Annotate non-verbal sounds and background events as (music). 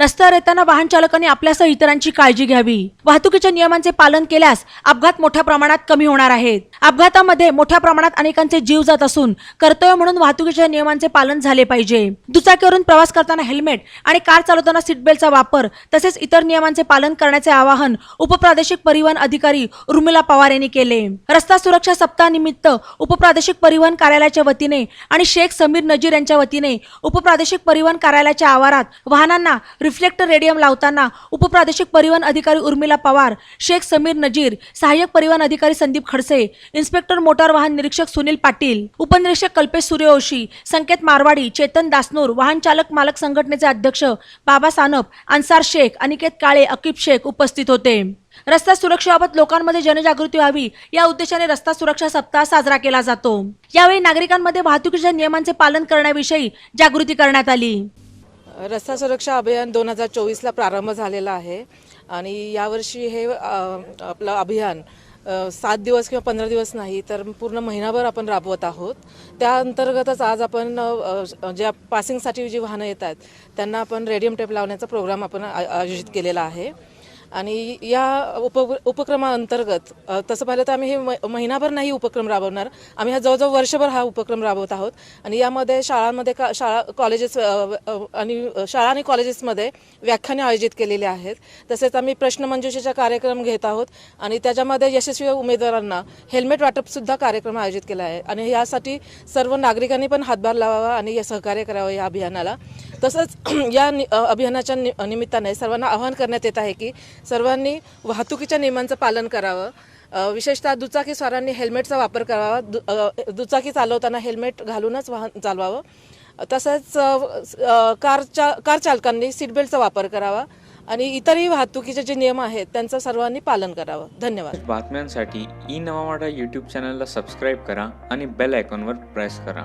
रस्त्यावर येताना वाहन चालकांनी आपल्यासह इतरांची काळजी घ्यावी. वाहतुकीच्या नियमांचे पालन केल्यास अपघात मोठ्या प्रमाणात कमी होणार आहेत. अपघातामध्ये मोठ्या प्रमाणात अनेकांचे जीव जात असून कर्तव्य म्हणून वाहतुकीच्या नियमांचे पालन झाले पाहिजे. दुचाकीवरून प्रवास करताना हेल्मेट आणि कार चालवताना सीटबेल्टचा वापर तसेच इतर नियमांचे पालन करण्याचे आवाहन उपप्रादेशिक परिवहन अधिकारी उर्मिला पवार यांनी केले. रस्ता सुरक्षा सप्ताहानिमित्त उपप्रादेशिक परिवहन कार्यालयाच्या वतीने आणि शेख समीर नजीर यांच्या वतीने उपप्रादेशिक परिवहन कार्यालयाच्या आवारात वाहनांना रिफ्लेक्टर रेडियम लावताना उपप्रादेशिक परिवहन अधिकारी उर्मिला पवार शेख समीर नजीर सहाय्यक परिवहन अधिकारी संदीप खडसे इन्स्पेक्टर मोटार वाहन निरीक्षक सुनील पाटील उपनिरीक्षक कल्पेश सूर्यवंशी संकेत मारवाडी चेतन दासनूर वाहन चालक मालक संघटनेचे अध्यक्ष बाबा सानप अन्सार शेख अनिकेत काळे अकीब शेख उपस्थित होते. रस्ता सुरक्षेबाबत लोकांमध्ये जनजागृती व्हावी या उद्देशाने रस्ता सुरक्षा सप्ताह साजरा केला जातो. यावेळी नागरिकांमध्ये वाहतुकीच्या नियमांचे पालन करण्याविषयी जागृती करण्यात आली. रस्ता सुरक्षा अभियान दोन हजार चोवीसला प्रारंभ झालेला आहे. आणि यावर्षी हे आपलं अभियान सात दिवस किंवा पंधरा दिवस नाही तर पूर्ण महिनाभर आपण राबवत आहोत. त्या अंतर्गतच आज आपण ज्या पासिंगसाठी जी वाहनं येतात त्यांना आपण रेडियम टेप लावण्याचा प्रोग्राम आपण आयोजित केलेला आहे. आणि या उप उपक्रमाअंतर्गत तसं पाहिलं तर आम्ही हे म- महिनाभर नाही उपक्रम राबवणार. आम्ही हा जवळजवळ वर्षभर हा उपक्रम राबवत आहोत. आणि यामध्ये शाळांमध्ये का शाळा कॉलेजेस आणि शाळा आणि कॉलेजेसमध्ये व्याख्याने आयोजित केलेले आहेत. तसेच आम्ही प्रश्नमंजुषेचा कार्यक्रम घेत आहोत. आणि त्याच्यामध्ये यशस्वी उमेदवारांना हेल्मेट वाटपसुद्धा कार्यक्रम आयोजित केला आहे. आणि यासाठी सर्व नागरिकांनी पण हातभार लावावा आणि सहकार्य करावं या अभियानाला. तसंच (clears throat) या नि- अभियानाच्या नि- निमित्ताने सर्वांना आवाहन करण्यात येत आहे की सर्वांनी वाहतुकीच्या नियमांचं पालन करावं. विशेषतः दुचाकी स्वारांनी हेल्मेटचा वापर करावा. दु दुचाकी चालवताना हेल्मेट घालूनच वाहन चालवावं. तसंच कारच्या कार चालकांनी सीटबेल्टचा वापर करावा आणि इतरही वाहतुकीचे जे नियम आहेत त्यांचं सर्वांनी पालन करावं. धन्यवाद. बातम्यांसाठी ई नवा यूट्यूब चॅनलला सबस्क्राईब करा आणि बेल आयकॉनवर प्रेस करा.